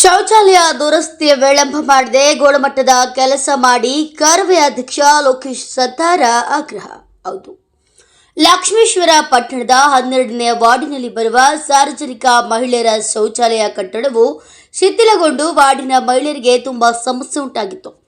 ಶೌಚಾಲಯ ದುರಸ್ತಿಯ ವಿಳಂಬ ಮಾಡದೆ ಗೋಳಮಟ್ಟದ ಕೆಲಸ ಮಾಡಿ ಕರವೇ ಅಧ್ಯಕ್ಷ ಲೋಕೇಶ್ ಸತ್ತಾರ ಆಗ್ರಹ. ಹೌದು. ಲಕ್ಷ್ಮೇಶ್ವರ ಪಟ್ಟಣದ ಹನ್ನೆರಡನೇ ವಾರ್ಡಿನಲ್ಲಿ ಬರುವ ಸಾರ್ವಜನಿಕ ಮಹಿಳೆಯರ ಶೌಚಾಲಯ ಕಟ್ಟಡವು ಶಿಥಿಲಗೊಂಡು ವಾರ್ಡಿನ ಮಹಿಳೆಯರಿಗೆ ತುಂಬಾ ಸಮಸ್ಯೆ ಉಂಟಾಗಿತ್ತು.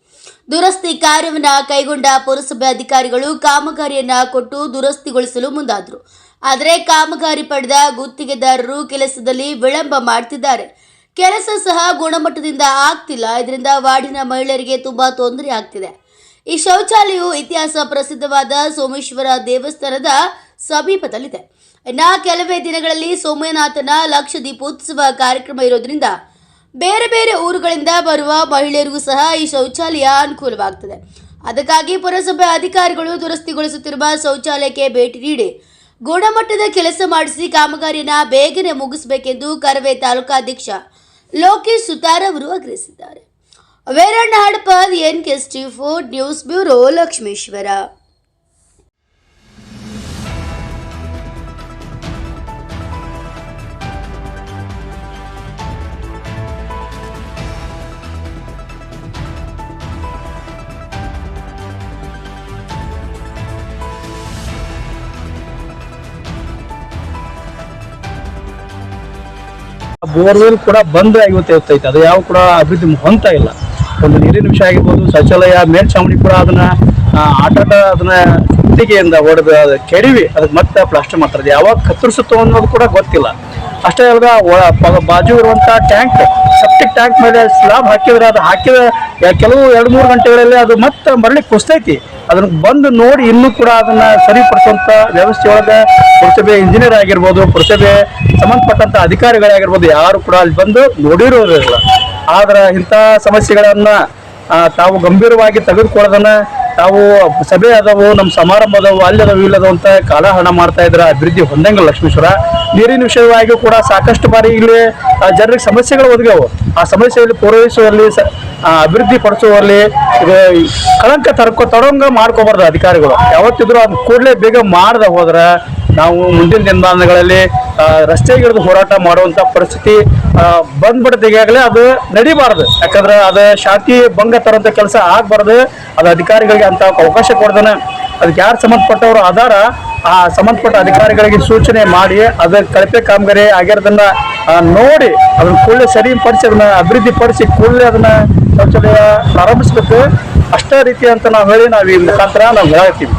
ದುರಸ್ತಿ ಕಾರ್ಯವನ್ನು ಕೈಗೊಂಡ ಪುರಸಭೆ ಅಧಿಕಾರಿಗಳು ಕಾಮಗಾರಿಯನ್ನ ಕೊಟ್ಟು ದುರಸ್ತಿಗೊಳಿಸಲು ಮುಂದಾದರು. ಆದರೆ ಕಾಮಗಾರಿ ಪಡೆದ ಗುತ್ತಿಗೆದಾರರು ಕೆಲಸದಲ್ಲಿ ವಿಳಂಬ ಮಾಡ್ತಿದ್ದಾರೆ. ಕೆಲಸ ಸಹ ಗುಣಮಟ್ಟದಿಂದ ಆಗ್ತಿಲ್ಲ. ಇದರಿಂದ ವಾರ್ಡಿನ ಮಹಿಳೆಯರಿಗೆ ತುಂಬಾ ತೊಂದರೆ ಆಗ್ತಿದೆ. ಈ ಶೌಚಾಲಯವು ಇತಿಹಾಸ ಪ್ರಸಿದ್ಧವಾದ ಸೋಮೇಶ್ವರ ದೇವಸ್ಥಾನದ ಸಮೀಪದಲ್ಲಿದೆ. ಇನ್ನ ಕೆಲವೇ ದಿನಗಳಲ್ಲಿ ಸೋಮನಾಥನ ಲಕ್ಷ ದೀಪೋತ್ಸವ ಕಾರ್ಯಕ್ರಮ ಇರೋದ್ರಿಂದ ಬೇರೆ ಬೇರೆ ಊರುಗಳಿಂದ ಬರುವ ಮಹಿಳೆಯರಿಗೂ ಸಹ ಈ ಶೌಚಾಲಯ ಅನುಕೂಲವಾಗ್ತದೆ. ಅದಕ್ಕಾಗಿ ಪುರಸಭೆ ಅಧಿಕಾರಿಗಳು ದುರಸ್ತಿಗೊಳಿಸುತ್ತಿರುವ ಶೌಚಾಲಯಕ್ಕೆ ಭೇಟಿ ನೀಡಿ ಗುಣಮಟ್ಟದ ಕೆಲಸ ಮಾಡಿಸಿ ಕಾಮಗಾರಿಯನ್ನ ಬೇಗನೆ ಮುಗಿಸಬೇಕೆಂದು ಕರವೇ ತಾಲೂಕಾಧ್ಯಕ್ಷ ಲೋಕೇಶ್ ಸುತಾರ್ ಅವರು ಆಗ್ರಹಿಸಿದ್ದಾರೆ Veeranna Hadapad N K four news bureau Lakshmeshwar. Borewell ಕೂಡ ಬಂದ್ ಆಗಿವತ್ತೆ ಇರ್ತೈತೆ ಅದು ಯಾವ ಕೂಡ ಅಭಿವೃದ್ಧಿ ಹೊಂತ ಇಲ್ಲ. ಒಂದು ನೀರಿನ ವಿಷಯ ಆಗಿರ್ಬೋದು, ಶೌಚಾಲಯ ಮೇಲ್ಛಾವಣಿ ಕೂಡ ಅದನ್ನ ಆಟಾಟ ಅದನ್ನ ಕುತ್ತಿಗೆಯಿಂದ ಹೊಡೆದು ಅದು ಕೆಡವಿ, ಅದಕ್ಕೆ ಮತ್ತೆ ಪ್ಲಾಸ್ಟರ್ ಮಾಡ್ತಾರೆ. ಯಾವಾಗ ಕತ್ತರಿಸುತ್ತೋ ಅನ್ನೋದು ಕೂಡ ಗೊತ್ತಿಲ್ಲ. ಅಷ್ಟೇ ಅಲ್ಲದ ಬಾಜು ಇರುವಂತ ಟ್ಯಾಂಕ್, ಸೆಪ್ಟಿಕ್ ಟ್ಯಾಂಕ್ ಮೇಲೆ ಸ್ಲಾಬ್ ಹಾಕಿದ್ರೆ ಅದು ಹಾಕಿದ ಕೆಲವು ಎರಡು ಮೂರು ಗಂಟೆಗಳಲ್ಲಿ ಅದು ಮತ್ತೆ ಮರಳಿ ಕುಸ್ತೈತಿ. ಅದನ್ನ ಬಂದು ನೋಡಿ ಇನ್ನೂ ಕೂಡ ಅದನ್ನ ಸರಿಪಡಿಸುವಂತ ವ್ಯವಸ್ಥೆ ಒಳಗೆ ಪುರಸಭೆ ಇಂಜಿನಿಯರ್ ಆಗಿರ್ಬೋದು, ಪುರಸಭೆ ಸಂಬಂಧಪಟ್ಟಂತ ಅಧಿಕಾರಿಗಳಾಗಿರ್ಬೋದು, ಯಾರು ಕೂಡ ಅಲ್ಲಿ ಬಂದು ನೋಡಿರೋದಿಲ್ಲ. ಆದ್ರೆ ಇಂಥ ಸಮಸ್ಯೆಗಳನ್ನ ತಾವು ಗಂಭೀರವಾಗಿ ತೆಗೆದುಕೊಳ್ಳೋದನ್ನ ತಾವು ಸಭೆ ಅದಾವು ನಮ್ಮ ಸಮಾರಂಭ ಅದಾವು ಅಲ್ಲಿ ಅದಾವು ಇಲ್ಲದವು ಅಂತ ಕಾಲಹರಣ ಮಾಡ್ತಾ ಇದ್ರೆ, ಅಭಿವೃದ್ಧಿ ಹೊಂದಂಗಿಲ್ಲ ಲಕ್ಷ್ಮೇಶ್ವರ. ನೀರಿನ ವಿಷಯವಾಗಿ ಕೂಡ ಸಾಕಷ್ಟು ಬಾರಿ ಇಲ್ಲಿ ಜನರಿಗೆ ಸಮಸ್ಯೆಗಳು ಒದಗ್ಯಾವು. ಆ ಸಮಸ್ಯೆಯಲ್ಲಿ ಪೂರೈಸುವಲ್ಲಿ ಅಭಿವೃದ್ಧಿ ಪಡಿಸುವಲ್ಲಿ ಕಳಂಕ ತರ್ಕೋ, ತಡಂಗ ಮಾಡ್ಕೋಬಾರ್ದು ಅಧಿಕಾರಿಗಳು. ಯಾವತ್ತಿದ್ರು ಅದು ಕೂಡಲೇ ಬೇಗ ಮಾಡ್ದ ಹೋದ್ರೆ ನಾವು ಮುಂದಿನ ದಿನಮಾನಗಳಲ್ಲಿ ರಸ್ತೆಗಿಳಿದು ರಸ್ತೆಗೆ ಹೋರಾಟ ಮಾಡುವಂತ ಪರಿಸ್ಥಿತಿ ಬಂದ್ಬಿಡುತ್ತೆ. ಈಗಾಗಲೇ ಅದು ನಡಿಬಾರ್ದು. ಯಾಕಂದ್ರೆ ಅದು ಶಾಂತಿ ಭಂಗ ತರುವಂತ ಕೆಲಸ ಆಗ್ಬಾರ್ದು. ಅದು ಅಧಿಕಾರಿಗಳಿಗೆ ಅಂತ ಅವಕಾಶ ಕೊಡ್ದಾನೆ. ಅದಕ್ಕೆ ಯಾರು ಸಂಬಂಧಪಟ್ಟವರು ಆಧಾರ ಆ ಸಂಬಂಧಪಟ್ಟ ಅಧಿಕಾರಿಗಳಿಗೆ ಸೂಚನೆ ಮಾಡಿ ಅದರ ಕಳಪೆ ಕಾಮಗಾರಿ ಆಗಿರೋದನ್ನ ನೋಡಿ, ಅದನ್ನ ಕೂಡಲೇ ಸರಿಪಡಿಸಿ, ಅದನ್ನ ಅಭಿವೃದ್ಧಿ ಪಡಿಸಿ ಕೂಡಲೇ ಅದನ್ನ ಶೌಚಾಲಯ ಪ್ರಾರಂಭಿಸ್ಬೇಕು ಅಷ್ಟೇ ರೀತಿ ಅಂತ ನಾವು ಹೇಳಿ ನಾವು ಈ ಮುಖಾಂತರ ನಾವು ಹೇಳ್ತೀವಿ